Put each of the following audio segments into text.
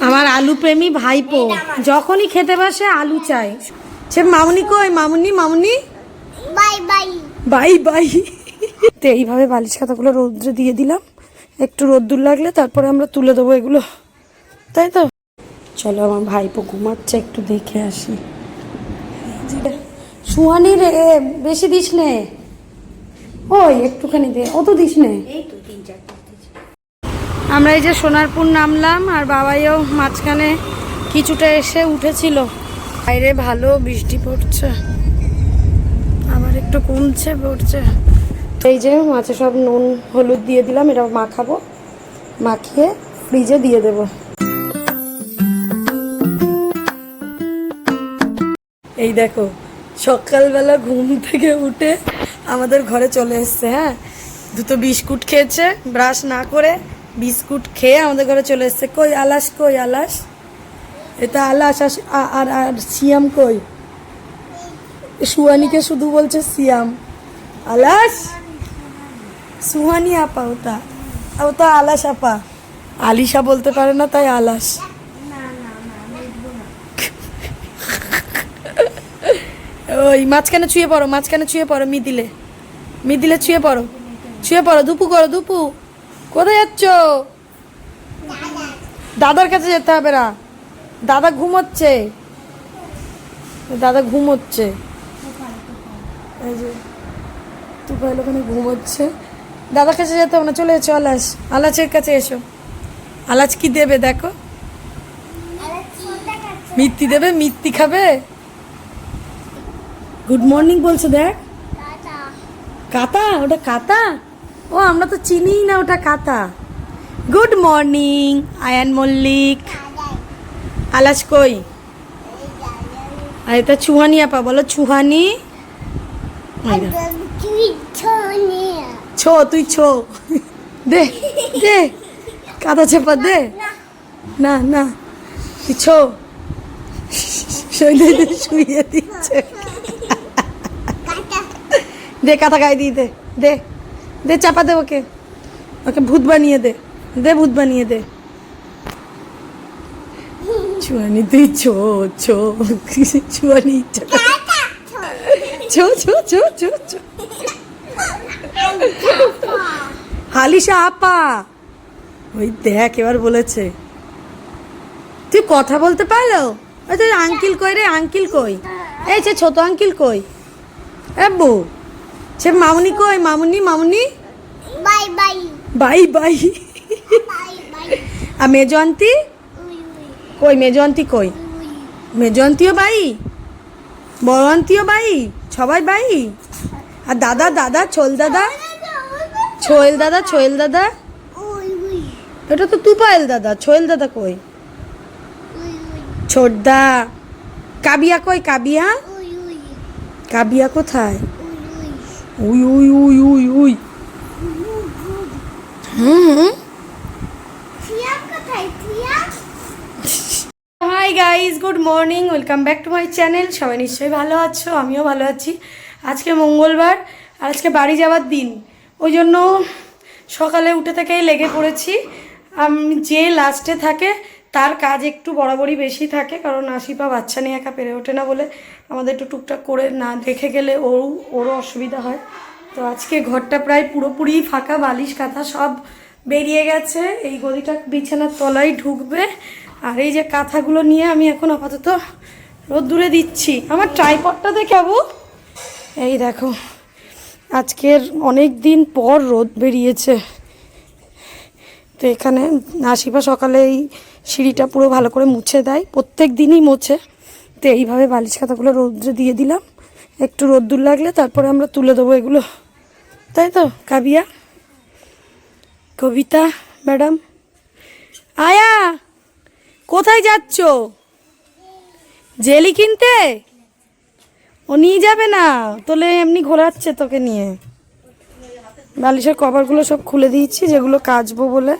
আমার আলু প্রেমী ভাইপো। যখনই খেতে বসে আলু চাই। সে মামুনি কই? মামুনি মামুনি? Bye bye. Bye bye. তো এইভাবে বালিশ খাতাগুলো রোদ্রে দিয়ে দিলাম। একটু রোদ্দুর লাগলে তারপরে আমরা তুলে দেবো এগুলো। তাই তো? চলো আমার ভাইপো ঘুমাচ্ছে একটু দেখে আসি। সুহানি রে বেশি দিস নে। ওই একটুখানি দে। অত দিস নে। আমরা এই যে সোনারপুর নামলাম আর বাবাইও মাঝখানে কিছুটা এসে উঠেছিল। বাইরে ভালো বৃষ্টি পড়ছে। আবার একটু কমছে, পড়ছে। এই যে মাছে সব নুন, হলুদ দিয়ে দিলাম, এটা মাখাবো। মাখিয়ে ফ্রিজে দিয়ে দেব। এই দেখো, সকালবেলা ঘুম থেকে উঠে আমাদের ঘরে চলে এসছে হ্যাঁ? দুটো বিস্কুট খেয়েছে, ব্রাশ না করে বিস্কুট খেয়ে আমাদের ঘরে চলে এসছে। কই আলাস কই আলাস? এটা আলাস আর আর সিয়াম কই? সুহানিকে শুধু বলছে সিয়াম। আলাস? সুহানি আপা, ওটা। ওটা আলাস আপা। আলিশা বলতে পারে না, তাই আলাস। ওই, মাঝখানে ছুঁয়ে পড়ো, মাঝখানে ছুঁয়ে পড়ো মিদিলে মিদিলে ছুঁয়ে পড়ো। ছুঁয়ে পড়ো, দুপু করো, দুপু। কোথায় যাচ্ছ? দাদার কাছে যেতে হবে না। দাদা ঘুমোচ্ছে। দাদা ঘুমোচ্ছে। এই যে তুফাইল ওখানে ঘুমোচ্ছে। দাদার কাছে যেতে হবে না চলে এসো আলাস। আলাচের কাছে এসো। আলাচ কি দেবে দেখো। মিত্তি দেবে মিত্তি খাবে। গুড মর্নিং বলছো দেখ। কাতা ওটা কাতা ও আমরা তো চিনি না ওটা কাতা। গুড মর্নিং আয়ান মল্লিক আলাস কই? আর এটা চুহানি আপা বলো তুই ছনিয়া ছো তুই ছো। দে দে কাদা চেপা দে। না না তুই ছো। শৈলে শুয়ে দিচ্ছে। দে কাঁথা গায়ে দিয়ে দে দে। দে চাপা দে ওকে। ওকে ভূত বানিয়ে দে। দে ভূত বানিয়ে দে। চুয়ানি তুই ছো ছো। চুয়ানি ছো। ছো ছো ছো ছো হালিশা আপা। ওই দেখ, এবার বলেছে। তুই কথা বলতে পারল? তুই আঙ্কিল কই রে, আঙ্কিল কই? এই সে ছোট আঙ্কিল কই? আব্বু সে মামুনি কই? মামুনি মামুনি? Bye bye. Bye bye. আর মেজো আন্টি উই উই। কই মেজো আন্টি কই? উই মেজো বাই? বড় আন্টিও বাই? সবাই বাই? আর দাদা দাদা ছোল দাদা? ছোয়েল দাদা ছোয়েল দাদা? এটা তো তুপায়েল দাদা ছোয়েল দাদা কই? ছোটদা কাবিয়া কই কাবিয়া? কাবিয়া কোথায়? উই উই উই উই we. Hi guys good morning welcome back to my channel সবাই নিশ্চয়ই ভালো আছো আমিও ভালো আছি। আজকে মঙ্গলবার আর আজকে বাড়ি যাওয়ার দিন। ওই জন্য সকালে উঠে থেকেই লেগে পড়েছি। আমি যে লাস্টে থাকে তার কাজ একটু বরাবরই বেশি থাকে, কারণ আশিপা বাচ্চা নিয়ে একা পেরে ওঠে না বলে আমাদের একটু টুকটাক করে না দেখে গেলে ওরও ওরও অসুবিধা হয়। তো আজকে ঘরটা প্রায় পুরোপুরি ফাঁকা, বালিশ, কাঁথা সব বেরিয়ে গেছে। এই গদিটা বিছানার তলায় ঢুকবে। আর এই যে কাঁথাগুলো নিয়ে আমি এখন আপাতত রোদ্দুরে দিচ্ছি। আমার ট্রাইপডটা দেখাবো এই দেখো, আজকের অনেক দিন পর রোদ বেরিয়েছে। তো এখানে আশিপা সকালে এই সিঁড়িটা পুরো ভালো করে মুছে দেয়। প্রত্যেক দিনই মোছে। তো এইভাবে বালিশ খাতাগুলো রোদ্রে দিয়ে দিলাম। একটু রোদ্দুর লাগলে তারপরে আমরা তুলে দেবো এগুলো। তাই তো, কাবিয়া? কবিতা, ম্যাডাম? আয়া, কোথায় যাচ্ছ? জেলি কিনতে? ও নিয়ে যাবে না। তোলে এমনি ঘোরাচ্ছে তোকে নিয়ে। বালিশের কভারগুলো সব খুলে দিয়েছি, যেগুলো কাচবো বলে।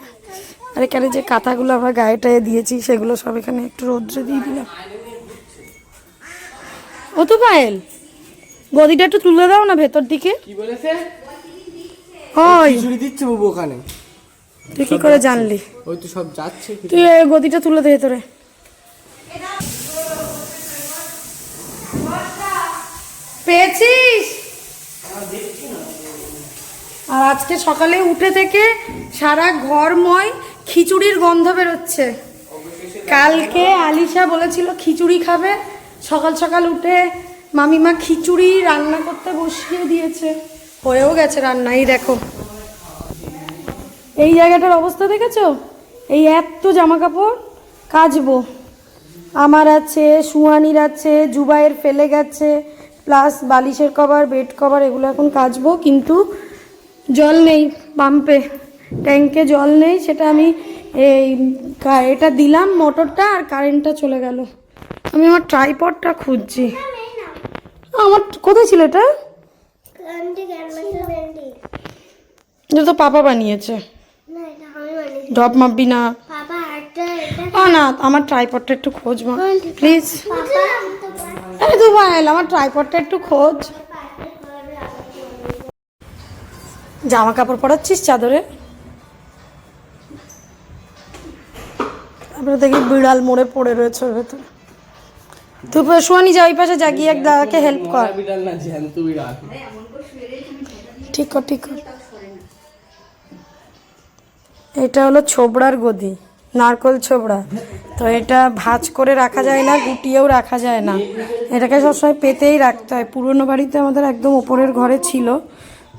আর এখানে যে কাঁথাগুলো আমরা গায়ে টায়ে দিয়েছি সেগুলো সব এখানে একটু রোদ্রে দিয়ে দিলাম। ও তো পায়েল গদিটা একটু তুলে দাও না ভেতর দিকে। কি বলেছে? ওই। খিচুড়ি দিচ্ছে বাবু ওখানে। তুই কি করে জানলি? ওই তো সব যাচ্ছে তুই গদিটা তুলে দে তোরে পেয়েছিস? আর আজকে সকালে উঠে থেকে সারা ঘরময় খিচুড়ির গন্ধ বেরোচ্ছে। কালকে আলিশা বলেছিল, খিচুড়ি খাবে? সকাল সকাল উঠে মামিমা খিচুড়ি রান্না করতে বসিয়ে দিয়েছে। হয়েও গেছে রান্না, এই দেখো। এই জায়গাটার অবস্থা দেখেছ? এই এত জামা কাপড় কাচবো। আমার আছে সুহানির আছে, জুবাইয়ের ফেলে গেছে, প্লাস বালিশের কভার, বেড কভার, এগুলো এখন কাচবো, কিন্তু জল নেই পাম্পে। ট্যাঙ্কে জল নেই, সেটা আমি এই এটা দিলাম মোটরটা আর কারেন্টটা চলে গেল। আমি আমার ট্রাইপডটা খুঁজছি। আমার কোথায় ছিল এটা? তো পাপা বানিয়েছে। ডব মাপবি না। না, আমার ট্রাইপডটা একটু খোঁজ মা। প্লিজ। আরে তো ভাইল আমার ট্রাইপডটা একটু খোঁজ। জামা কাপড় পরাচ্ছিস চাদরে? তারপরে দেখি বিড়াল মোড়ে পড়ে রয়েছে ওর ভেতরে। তুই শোয়ানি যা পাশে যা, গিয়ে এক দাদাকে হেল্প কর। বিড়াল না জ্যান্ত বিড়াল ঠিক কর ঠিক কর। এটা হলো ছোবড়ার গদি, নারকল ছোবড়া। তো এটা ভাজ করে রাখা যায় না, গুটিয়েও রাখা যায় না। এটাকে সবসময় পেতেই রাখতে হয়। পুরনো বাড়িতে আমাদের একদম ওপরের ঘরে ছিল।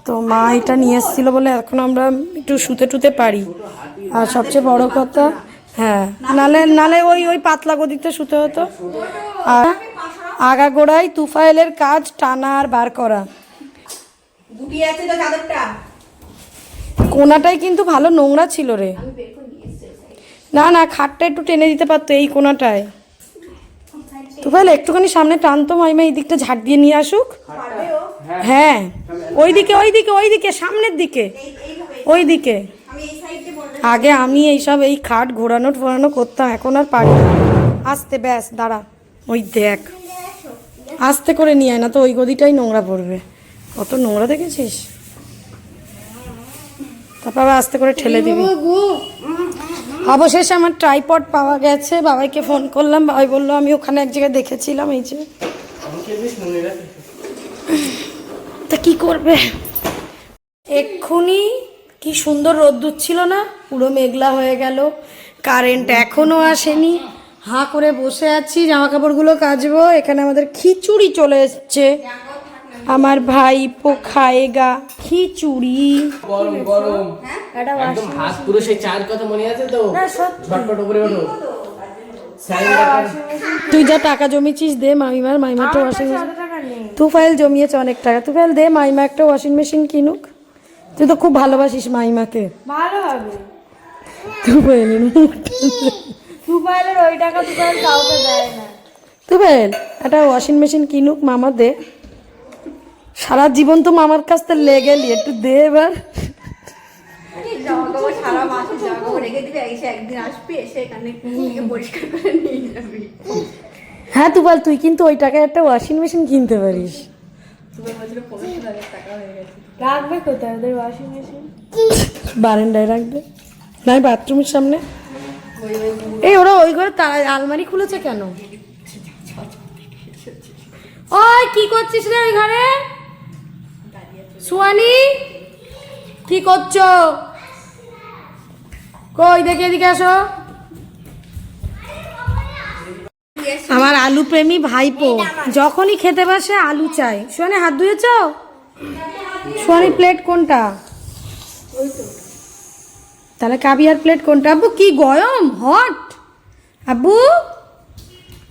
তো মা এটা নিয়ে এসেছিল বলে এখন আমরা একটু শুতে টুতে পারি। আর সবচেয়ে বড় কথা হ্যাঁ নালে নালে ওই ওই পাতলা গদিতে শুতে হতো। আর আগাগোড়াই তুফাইলের কাজ টানা আর বার করা। কোনাটাই কিন্তু ভালো নোংরা ছিল রে। না না খাটটা একটু টেনে দিতে পারতো এই কোনাটায়। তুফাইল একটুখানি সামনে টানতো মাইমা এই দিকটা ঝাড় দিয়ে নিয়ে আসুক। হ্যাঁ ওই দিকে ওই দিকে ওই দিকে সামনের দিকে। ওই দিকে আগে আমি এইসব এই খাট ঘোরানো ফোরানো করতাম, এখন আর পারি না। আস্তে, ব্যাস, দাঁড়া। ওই দেখ। আস্তে করে নিয়ে আয়, না তো ওই গদিটাই নোংরা পড়বে। কত নোংরা দেখেছিস? তারপর আবার আস্তে করে ঠেলে দিবি। অবশেষে আমার ট্রাইপড পাওয়া গেছে। বাবাইকে ফোন করলাম। বাবাই বলল, আমি ওখানে এক জায়গায় দেখেছিলাম এই যে। তা কি করবে? এক্ষুনি কি সুন্দর রোদ্দুর ছিল না? পুরো মেঘলা হয়ে গেল। কারেন্ট এখনও আসেনি। হাঁ করে বসে আছি জামা কাপড়গুলো কাচবো। এখানে আমাদের খিচুড়ি চলে এসছে। আমার ভাই পোখায়েগা খিচুড়ি। গরম গরম। একদম ভাত পুরো সেই চার কথা মনে আছে তো? ঝটপট উপরে ওঠো। তুই যা টাকা জমিছিস দে মামিমার মাইমা একটা ওয়াশিং মেশিন তুফাইল জমিয়েছে অনেক টাকা। তুফাইল দে মাইমা একটা ওয়াশিং মেশিন কিনুক। তুই তো খুব ভালোবাসিস মাইমাকে। ভালো হবে তুফাইলের মুখটা। ওই টাকা দুপাইল কাউকে দেয় না। তুফাইল একটা ওয়াশিং মেশিন কিনুক মামা দে। সারা জীবন তো মামার কাছ থেকে লেগেলি একটু দে এবার। হ্যাঁ তুফাইল তুই কিন্তু ওই টাকায় একটা ওয়াশিং মেশিন কিনতে পারিস। রাখবে কোথায়? ওদের ওয়াশিং মেশিন বারান্দায় রাখবে। নাই বাথরুমের সামনে। এই ওরা ওই ঘরে তারা আলমারি খুলেছে কেন? ওই কি করছিস রে ওই ঘরে? সুয়ানি কি করছ? কই দেখে এদিকে আসো। আমার আলু প্রেমী ভাইপো যখনই খেতে বসে আলু চাই সোয়ানি হাত ধুয়েছ সোয়ানি প্লেট কোনটা তাহলে কাবিয়ার প্লেট কোনটা আব্বু কি গরম হট আব্বু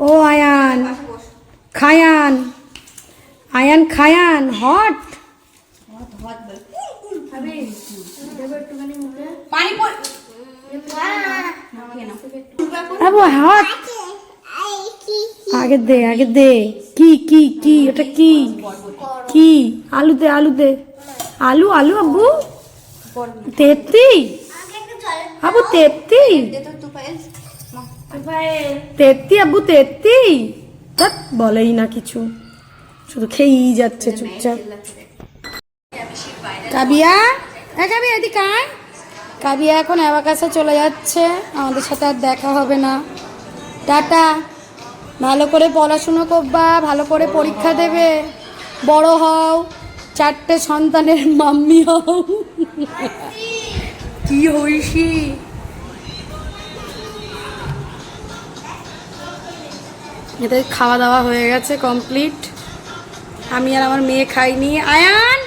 ও আয়ান খায়ান আয়ান খায়ান হট পড় হট আগে দে আগে দে। কি কি কি? ওটা কি? কি? আলু দে আলু দে। আলু আলু, আব্বু? তেত্তি আব্বু তেত্তি তো তুপাইল তেত্তি আব্বু তেত্তি বলেই না কিছু। শুধু খেয়েই যাচ্ছে চুপচাপ। কাবিয়া? এ কাবিয়া, এদিকে কাবিয়া এখন অ্যাবাকাসে চলে যাচ্ছে। আমাদের সাথে আর দেখা হবে না। টাটা। ভালো করে পড়াশুনো করবা, ভালো করে পরীক্ষা দেবে। বড় হও, চারটে সন্তানের মাম্মি হও। কি হইসি? এদের খাওয়া দাওয়া হয়ে গেছে কমপ্লিট। আমি আর আমার মেয়ে খাইনি। আয়ান!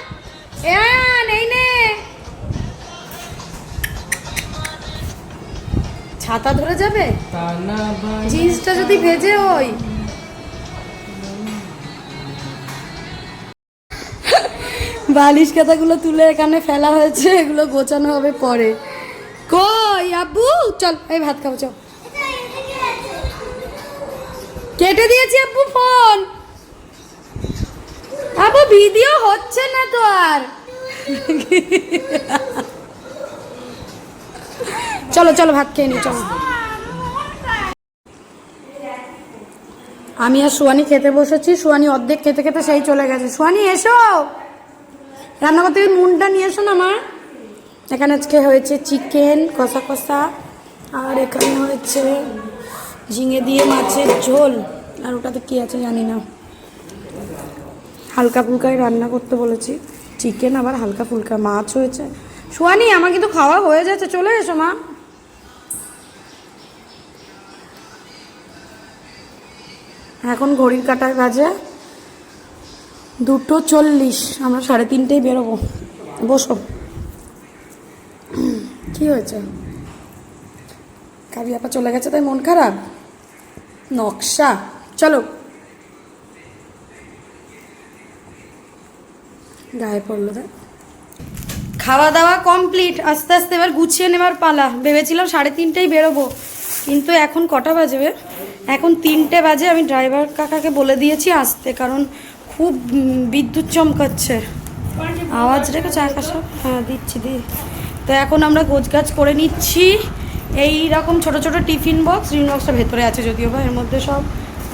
আয়ান, এই ছাতা ধরে যাবে? জিন্সটা যদি ভেজে ওই বালিশ কাতাগুলো তুলে এখানে ফেলা হয়েছে এগুলো গোছানো হবে পরে। কই আব্বু? চল এই ভাত খাব চল। কেটে দিয়েছি আব্বু ফোন। আব্বু ভিডিও হচ্ছে না তো আর? চলো চলো, ভাত খেয়ে নি চলো। আমি আর সুয়ানি খেতে বসেছি সুয়ানি অর্ধেক খেতে খেতে সেই চলে গেছে। সুয়ানি এসো। রান্না করতে ওই মুনটা নিয়ে এসো না, মা। এখানে আজকে হয়েছে চিকেন কষা কষা, আর এখানে হয়েছে ঝিঙে দিয়ে মাছের ঝোল। আর ওটাতে কী আছে জানি না। হালকা ফুলকায় রান্না করতে বলেছি। চিকেন আবার হালকা ফুলকা মাছ হয়েছে। সুয়ানি আমার কিন্তু খাওয়া হয়ে যাচ্ছে। চলে এসো, মা। এখন ঘড়ির কাটায় বাজে দুটো চল্লিশ। আমরা সাড়ে তিনটেই বেরোবো। বসো। কি হয়েছে? কাবি আপা চলে গেছে তাই মন খারাপ? নকশা। চলো। গায়ে পড়ল তাই খাওয়া দাওয়া কমপ্লিট। আস্তে আস্তে এবার গুছিয়ে নেবার পালা। ভেবেছিলাম সাড়ে তিনটেই বেরোবো। কিন্তু এখন কটা বাজবে? এখন তিনটে বাজে, আমি ড্রাইভার কাকাকে বলে দিয়েছি আসতে, কারণ খুব বিদ্যুৎ চমকাচ্ছে। আওয়াজ রেখেছে আকাশে হ্যাঁ দিচ্ছি, দি। তো এখন আমরা গোছগাছ করে নিচ্ছি। এই রকম ছোট ছোট টিফিন বক্স, টিফিন বক্সটা ভেতরে আছে যদিও বা, এর মধ্যে সব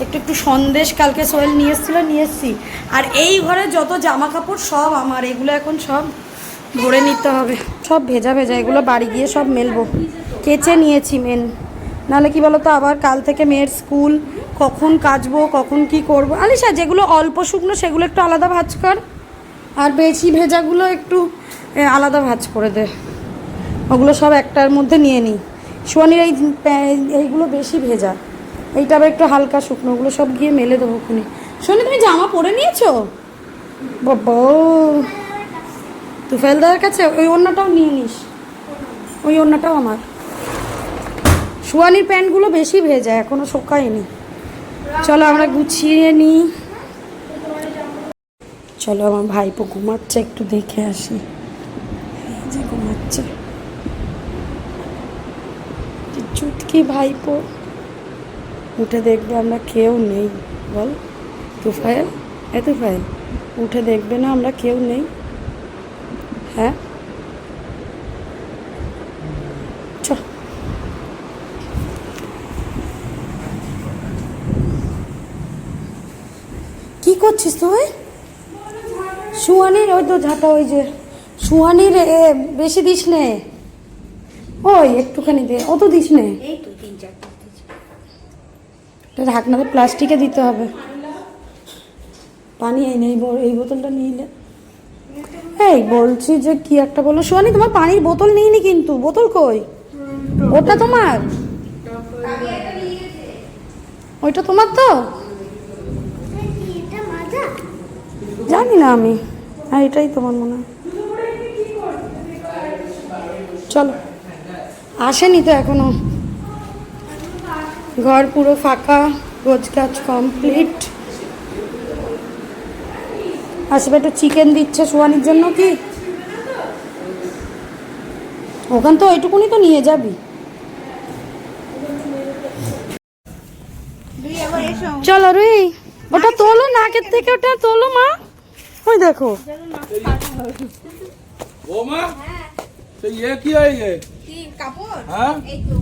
একটু একটু সন্দেশ, কালকে সোহেল নিয়ে এসেছিল, নিয়ে এসেছি। আর এই ঘরে যত জামা কাপড় সব আমার, এগুলো এখন সব ভরে নিতে হবে। সব ভেজা ভেজা, এগুলো বাড়ি গিয়ে সব মেলবো। কেচে নিয়েছি মেন নাহলে কি বলতো, আবার কাল থেকে মেয়ের স্কুল, কখন কাচবো, কখন কি করব। আলিশা, যেগুলো অল্প শুকনো, সেগুলো একটু আলাদা ভাজ কর। আর বেশি ভেজাগুলো একটু আলাদা ভাজ করে দে। ওগুলো সব একটার মধ্যে নিয়ে নিই সোয়ানির এই এইগুলো বেশি ভেজা। এইটা আবার একটু হালকা শুকনো, ওগুলো সব গিয়ে মেলে দেবো খুনি। সোনি তুমি জামা পরে নিয়েছো? বাবা তুফেলদার কাছে, ওই অন্যটাও নিয়ে নিস। ওই অন্যটাও আমার। সোয়ানির প্যান্টগুলো বেশি ভেজা, এখনও শোকায়নি। চলো আমরা গুছিয়ে নিই চলো আমার ভাইপো ঘুমাচ্ছে, একটু দেখে আসি। যে ঘুমাচ্ছে। চুটকি ভাইপো। উঠে দেখবে আমরা কেউ নেই। বল তুফাইল এ তুফাইল উঠে দেখবে না আমরা কেউ নেই। হ্যাঁ? করছিস তুই? সুয়ানির ওই তো ঝাঁটা ওই যে সুয়ানির বেশি দিস নে। ওই একটুখানি দে অত দিস নে। ঢাকনাতে প্লাস্টিকে দিতে হবে। পানি এই নেই এই বোতলটা নিলে এই বলছি যে কি একটা বলো। সোয়ানি তোমার পানির বোতল নিইনি কিন্তু। বোতল কই? ওটা তোমার? ওইটা তোমার তো এটা মাজা জানি না আমি। হ্যাঁ এটাই তোমার মনে হয়। চলো। আসেনি তো এখনও। ঘর পুরো ফাঁকা গোছ গাছ কমপ্লিট আসবে একটু চিকেন দিচ্ছে সোয়ানির জন্য কি? ওখান তো ওইটুকুনি তো নিয়ে যাবি। চলো রে ওটা তোলো নাকের থেকে ওটা তোলো মা। ওই দেখো ओ माँ तो ये क्या है ये কি কাপড় हाँ এই তো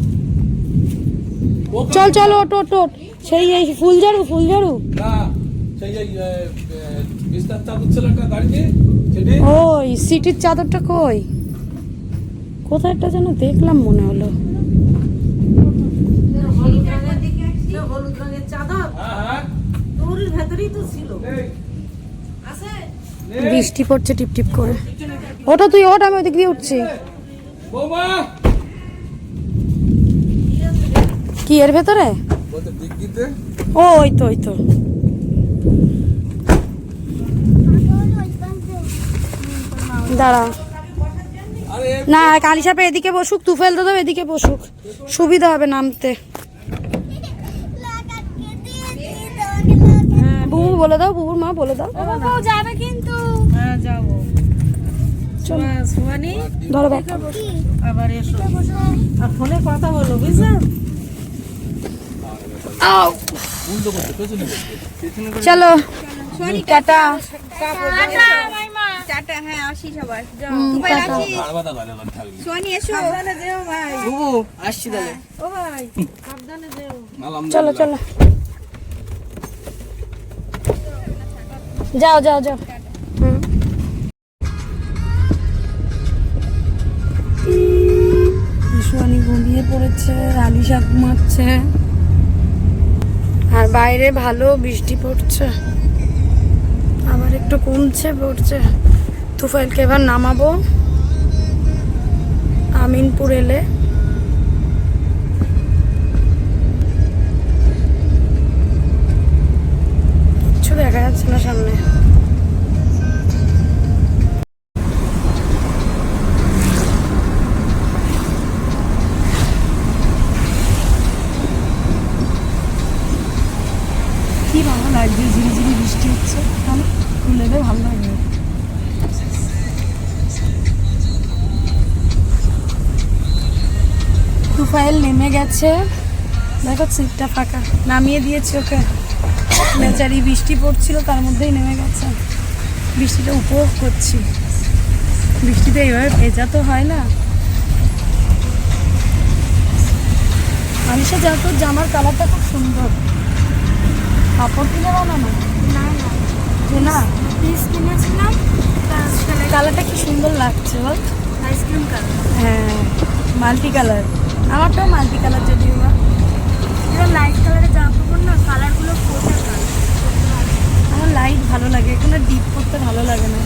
वो চল চল ওট ওট ওট সেই এই ফুল ঝাড়ু ফুল ঝাড়ু ना चाहिए ये बिस्तर चादर चला का गाड़ी के चलिए ওই সিটির চাদরটা কই কোথায় একটা যেন দেখলাম মনে হলো হ্যাঁ হ্যাঁ বৃষ্টি পড়ছে টিপ টিপ করে। ওটা তুই ওটা আমি ওদিক দিয়ে উঠছি। কি এর ভেতরে? ও ওই তো ওই তো। দাঁড়া। না কালি সাপে এদিকে বসুক তুফেল দাদা এদিকে বসুক। সুবিধা হবে নামতে। বুবু বলে দাও বুবুর মা বলে দাও। যাবে কিন্তু। হ্যাঁ যাব। ধরো আবার এসো। আর ফোনে কথা বলো চলো। টাটা। চারটা হ্যাঁ আসি সবার হুম, টাটা আর বাদা গালে গালে থাকবি সোয়ানি এসো সাবধানে যেও ভাই বুবু আসছি তাহলে ও ভাই সাবধানে যেও চলো চলো যাও যাও যাও। সোয়ানি ঘুমিয়ে পড়েছে আলি শাক মারছে। আর বাইরে ভালো বৃষ্টি পড়ছে। আবার একটু কমছে, পড়ছে। তুফাইলকে এবার নামাবো। আমিনপুর এলে দেখা যাচ্ছে না সামনে। কি ভালো লাগছে ঝিরি ঝিরি বৃষ্টি হচ্ছে। তাহলে খুলে দে ভালো লাগবে তুফাইল নেমে গেছে। দেখো, সিটটা ফাঁকা। নামিয়ে দিয়েছি ওকে। বেচারি বৃষ্টি পড়ছিল তার মধ্যেই নেমে গেছে। বৃষ্টিটা উপভোগ করছি। বৃষ্টিতে এইভাবে ভেজা তো হয় না। মানুষের যা তোর জামার কালারটা খুব সুন্দর। কাপড় কিনে বানানো? না না। পিস কিনেছিলাম কালারটা কি সুন্দর লাগছে বল। Ice cream colour. হ্যাঁ মাল্টি কালার। আমারটাও মাল্টি কালার যদিও। লাইট কালারের জামা কাপড় না কালারগুলো ফোটা আমার লাইট ভালো লাগে এখানে ডিপ করতে ভালো লাগে না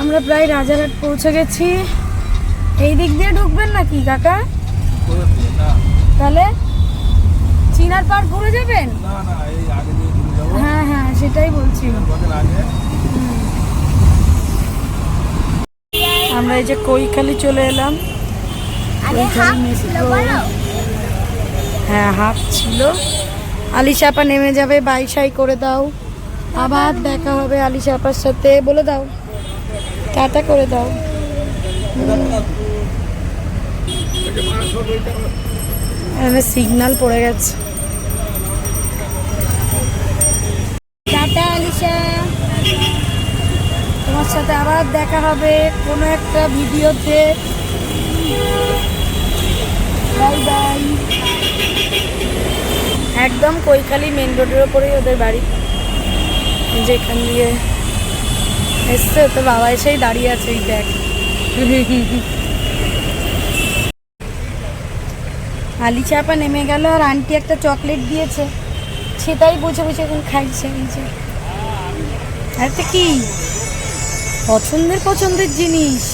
আমরা প্রায় রাজারহাট পৌঁছে গেছি। এই দিক দিয়ে ঢুকবেন নাকি কাকা? না তাহলে চিনার পার ঘুরে যাবেন? না না এই আগে দিয়ে চলে যাব। হ্যাঁ হ্যাঁ সেটাই বলছি। আমরা এই যে কৈখালি চলে এলাম। হ্যাঁ হাফ ছিল। আলিশাপা নেমে যাবে বাই সাই করে দাও। আবার দেখা হবে আলিশাপার সাথে বলে দাও। টাটা করে দাও। এখানে সিগন্যাল পড়ে গেছে। টাটা আলিশা। তোমার সাথে আবার দেখা হবে কোনো একটা ভিডিওতে। একদম কৈখালি মেন রোডের ওপরেই ওদের বাড়ি। যেখান দিয়ে এসছে তো বাবা এসেই দাঁড়িয়ে আছে এই দেখ। আলি চাপা নেমে গেল আর আন্টি একটা চকলেট দিয়েছে। সেটাই বসে বুঝে এখন খাইছে এই যে। কি? পছন্দের পছন্দের জিনিস।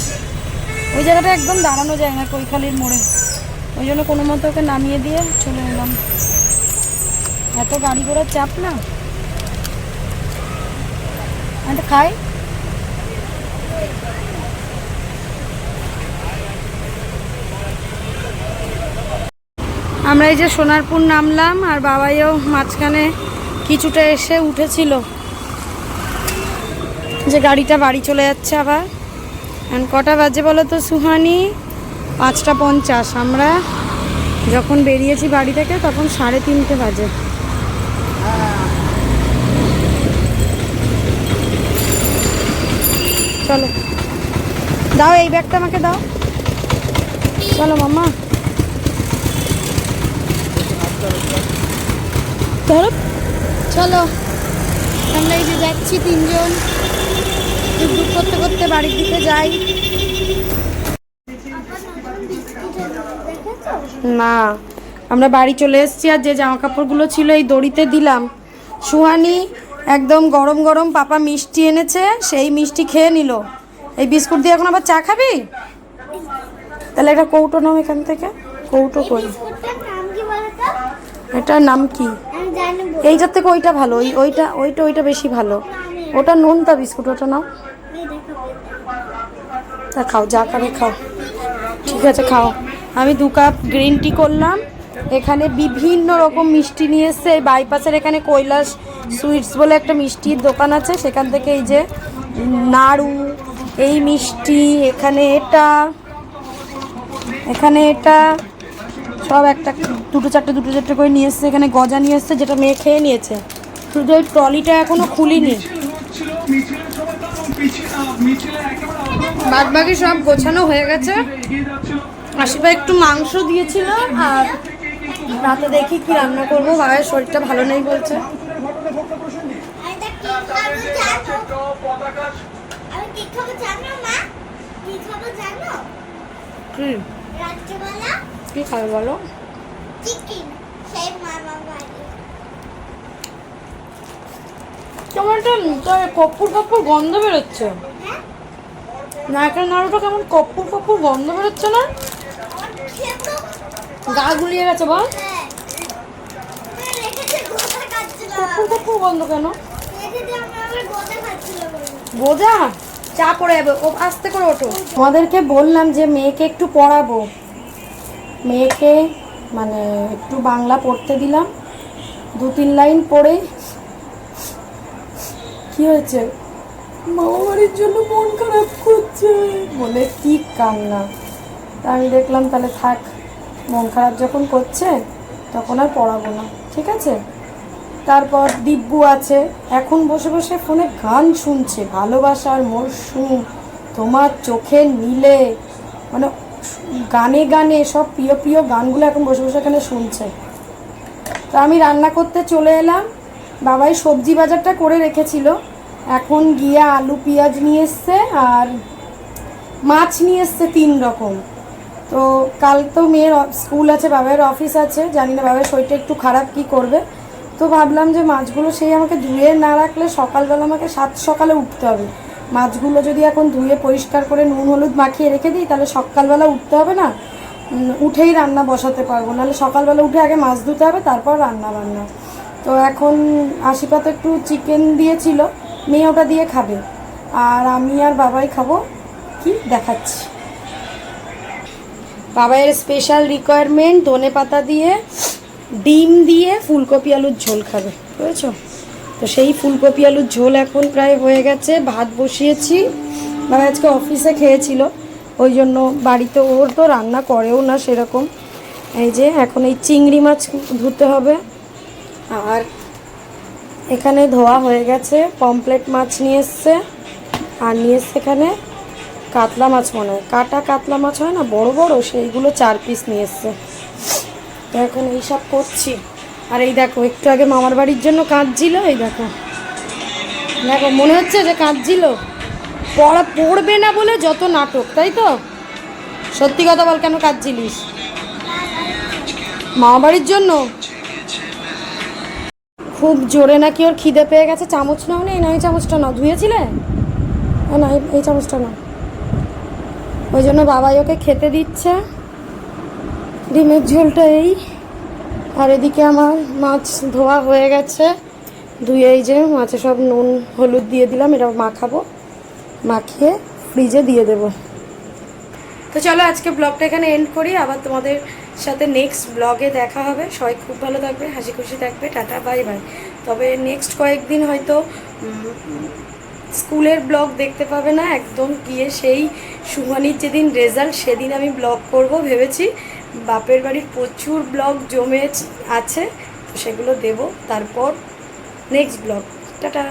ওই জায়গাটা একদম দাঁড়ানো যায় না কৈখালির মোড়ে। ওই জন্য কোনো মতো ওকে নামিয়ে দিয়ে চলে এলাম। এত গাড়ি ঘোড়ার চাপ না? খাই। আমরা এই যে সোনারপুর নামলাম আর বাবাইও মাঝখানে কিছুটা এসে উঠেছিল। যে গাড়িটা বাড়ি চলে যাচ্ছে আবার। কটা বাজে বলো তো সুহানি? পাঁচটা পঞ্চাশ। আমরা যখন বেরিয়েছি বাড়ি থেকে তখন সাড়ে তিনটে বাজে। চলো। দাও, এই ব্যাগটা আমাকে দাও। চলো মাম্মা। ধরো। চলো। আমরা এই যে যাচ্ছি তিনজন। করতে করতে বাড়ির দিকে যাই। না। আমরা বাড়ি চলে এসেছি আর যে জামা কাপড়গুলো ছিল এই দড়িতে দিলাম। সুহানি একদম গরম গরম পাপা মিষ্টি এনেছে সেই মিষ্টি খেয়ে নিল। এই বিস্কুট দিয়ে এখন আবার চা খাবি? তাহলে একটা কৌটো নাও এখান থেকে। কৌটো কই? বিস্কুটটার নাম কি বলতো? এটার নাম কি? এইটার থেকে ওইটা ভালো ওই ওইটা ওইটা ওইটা বেশি ভালো। ওটা নোনতা বিস্কুট ওটা নাও। তা খাও যা খাবে খাও। ঠিক আছে খাও। আমি দু কাপ গ্রিন টি করলাম। এখানে বিভিন্ন রকম মিষ্টি নিয়ে এসছে। এই বাইপাসের এখানে কৈলাস সুইটস বলে একটা মিষ্টির দোকান আছে। সেখান থেকে এই যে নাড়ু, এই মিষ্টি, এখানে এটা এখানে এটা, সব একটা দুটো চারটে দুটো চারটে করে নিয়ে এসছে। এখানে গজা নিয়ে এসছে, যেটা মেয়ে খেয়ে নিয়েছে। শুধু ওই ট্রলিটা এখনও খুলিনি। বাদ সব গোছানো হয়ে গেছে। আশীর্বাদ একটু মাংস দিয়েছিল আর রাতে দেখি কি রান্না করব। বাবার শরীরটা ভালো নেই বলছে। কি? খাব বলো? কেমন একটা কপ্পুর কপ্পুর গন্ধ বেরোচ্ছে। হ্যাঁ? নারকেল নাড়ুটা কেমন কপ্পুর কপ্পুর গন্ধ বেরোচ্ছে না? গা গুলিয়ে গেছে, বল। কপ্পুর গন্ধ কেন? বোঝা? চা পড়ে যাবে। ও আস্তে করে ওঠো। আমাদেরকে বললাম যে মেয়েকে একটু পড়াবো। মেয়েকে মানে একটু বাংলা পড়তে দিলাম। দু তিন লাইন পড়ে। কি হয়েছে? মামা জন্য মন খারাপ করছে। বলে, কি কান্না। তা আমি দেখলাম, তাহলে থাক। মন খারাপ যখন করছে, তখন আর পড়াবো না, ঠিক আছে? তারপর দিব্যু আছে, এখন বসে বসে ফোনে গান শুনছে ভালোবাসার মরশুম, তোমার চোখে নীলে। মানে গানে গানে সব প্রিয় প্রিয় গানগুলো এখন বসে বসে এখানে শুনছে। তো আমি রান্না করতে চলে এলাম, বাবাই সবজি বাজারটা করে রেখেছিল। এখন গিয়ে আলু পেঁয়াজ নিয়ে এসছে আর মাছ নিয়ে এসছে তিন রকম। তো কাল তো মেয়ের স্কুল আছে বাবার অফিস আছে, জানি না বাবার শরীরটা একটু খারাপ কি করবে। তো ভাবলাম যে মাছগুলো সেই আমাকে ধুয়ে না রাখলে সকালবেলা আমাকে সাত সকালে উঠতে হবে। মাছগুলো যদি এখন ধুয়ে পরিষ্কার করে নুন, হলুদ মাখিয়ে রেখে দিই, তাহলে সকালবেলা উঠতে হবে না? উঠেই রান্না বসাতে পারব, নাহলে সকালবেলা উঠে আগে মাছ ধুতে হবে, তারপর রান্না বান্না। তো এখন আশিপাত একটু চিকেন দিয়েছিল, মেয়ে ওটা দিয়ে খাবে। আর আমি আর বাবাই খাব, কি দেখাচ্ছি। বাবাইয়ের স্পেশাল রিকোয়ারমেন্ট ধনে পাতা দিয়ে, ডিম দিয়ে ফুলকপি আলুর ঝোল খাবে, বুঝেছ? তো সেই ফুলকপি আলুর ঝোল এখন প্রায় হয়ে গেছে, ভাত বসিয়েছি। বাবা আজকে অফিসে খেয়েছিল, ওই জন্য বাড়িতে ওর তো রান্না করেও না সেরকম। এই যে এখন এই চিংড়ি মাছ ধুতে হবে। আর এখানে ধোয়া হয়ে গেছে পমপ্লেট মাছ নিয়ে এসছে, আর নিয়ে এসছে এখানে কাতলা মাছ মনে হয়। কাটা কাতলা মাছ হয় না, বড় বড়, সেইগুলো চার পিস নিয়ে এসছে। তো এখন এইসব করছি। আর এই দেখো, একটু আগে মামার বাড়ির জন্য কাঁদছিল, এই দেখো। দেখো, মনে হচ্ছে যে কাঁদছিল। পড়া পড়বে না বলে যত নাটক, তাই তো? সত্যি কথা বল, কেন কাঁদছিলিস? মামা বাড়ির জন্য? খুব জোরে নাকি ওর খিদে পেয়ে গেছে, চামচ নাও নেই না, এই চামচটা নাও। ধুয়েছিলে? না এই- চামচটা নাও। ওই জন্য বাবাই ওকে খেতে দিচ্ছে। ডিমের ঝোলটা এই। আর এদিকে আমার মাছ ধোয়া হয়ে গেছে। ধুয়ে এই যে মাছে সব নুন, হলুদ দিয়ে দিলাম, এটা মাখাবো। মাখিয়ে ফ্রিজে দিয়ে দেব। তো চলো আজকে ব্লগটা এখানে এন্ড করি। আবার তোমাদের সাথে নেক্সট ব্লগে দেখা হবে। সবাই খুব ভালো থাকবে, হাসি খুশি থাকবে। টাটা বাই বাই তবে নেক্সট কয়েকদিন হয়তো স্কুলের ব্লগ দেখতে পাবে না, একদম গিয়ে সেই সুহানির যেদিন রেজাল্ট সেদিন আমি ব্লগ করব ভেবেছি। বাপের বাড়ির প্রচুর ব্লগ জমে আছে সেগুলো দেব। তারপর নেক্সট ব্লগ। টাটা!